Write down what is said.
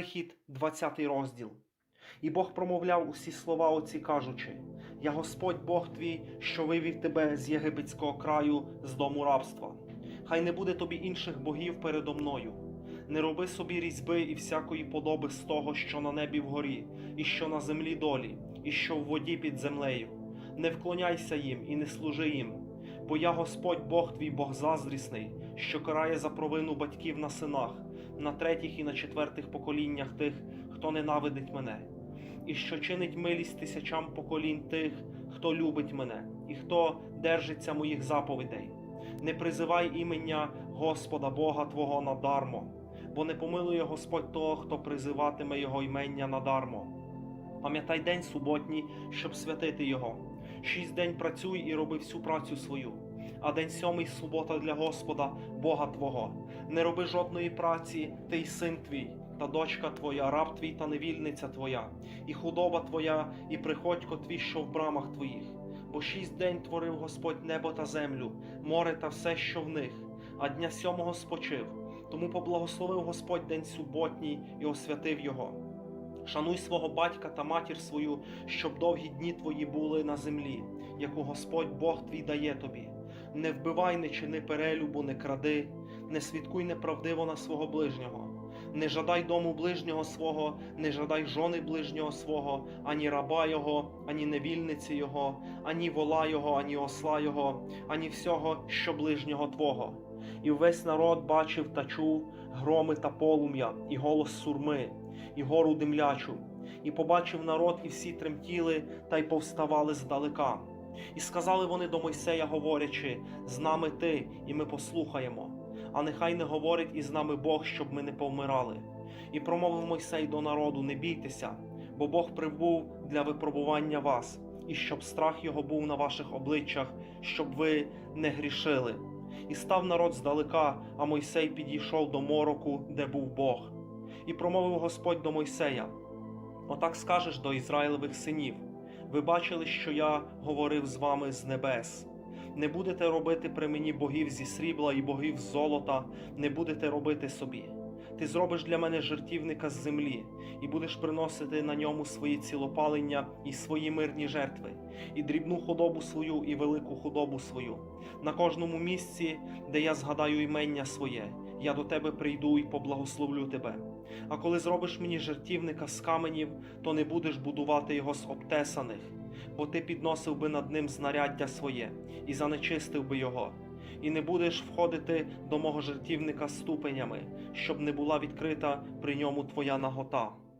Вихід, 20 розділ. І Бог промовляв усі слова оці, кажучи: Я Господь Бог твій, що вивів тебе з єгипетського краю, з дому рабства. Хай не буде тобі інших богів передо мною. Не роби собі різьби і всякої подоби з того, що на небі вгорі, і що на землі долі, і що в воді під землею. Не вклоняйся їм і не служи їм, бо я Господь Бог твій Бог заздрісний, що карає за провину батьків на синах, на третіх і на четвертих поколіннях тих, хто ненавидить мене, і що чинить милість тисячам поколінь тих, хто любить мене, і хто держиться моїх заповідей. Не призивай імення Господа Бога Твого надармо, бо не помилує Господь того, хто призиватиме Його імення надармо. Пам'ятай день суботній, щоб святити його. Шість день працюй і роби всю працю свою, а день сьомий субота для Господа, Бога Твого. Не роби жодної праці, ти й син твій, та дочка твоя, раб твій та невільниця твоя, і худоба твоя, і приходько твій, що в брамах твоїх. Бо шість день творив Господь небо та землю, море та все, що в них, а дня сьомого спочив. Тому поблагословив Господь день суботній і освятив його. Шануй свого батька та матір свою, щоб довгі дні твої були на землі, яку Господь Бог твій дає тобі. Не вбивай, не чини перелюбу, не кради, не свідкуй неправдиво на свого ближнього. Не жадай дому ближнього свого, не жадай жони ближнього свого, ані раба його, ані невільниці його, ані вола його, ані осла його, ані всього, що ближнього твого. І весь народ бачив та чув громи та полум'я, і голос сурми, і гору димлячу, і побачив народ, і всі тремтіли та й повставали здалека. І сказали вони до Мойсея, говорячи: з нами ти, і ми послухаємо. А нехай не говорить із нами Бог, щоб ми не повмирали. І промовив Мойсей до народу: Не бійтеся, бо Бог прибув для випробування вас, і щоб страх його був на ваших обличчях, щоб ви не грішили. І став народ здалека, а Мойсей підійшов до мороку, де був Бог. І промовив Господь до Мойсея: Отак скажеш до Ізраїлевих синів: ви бачили, що я говорив з вами з небес. Не будете робити при мені богів зі срібла і богів з золота, не будете робити собі. Ти зробиш для мене жертівника з землі, і будеш приносити на ньому свої цілопалення і свої мирні жертви, і дрібну худобу свою, і велику худобу свою. На кожному місці, де я згадаю імення своє, я до тебе прийду і поблагословлю тебе. А коли зробиш мені жертівника з каменів, то не будеш будувати його з обтесаних, бо ти підносив би над ним знаряддя своє і занечистив би його. І не будеш входити до мого жертівника ступенями, щоб не була відкрита при ньому твоя нагота.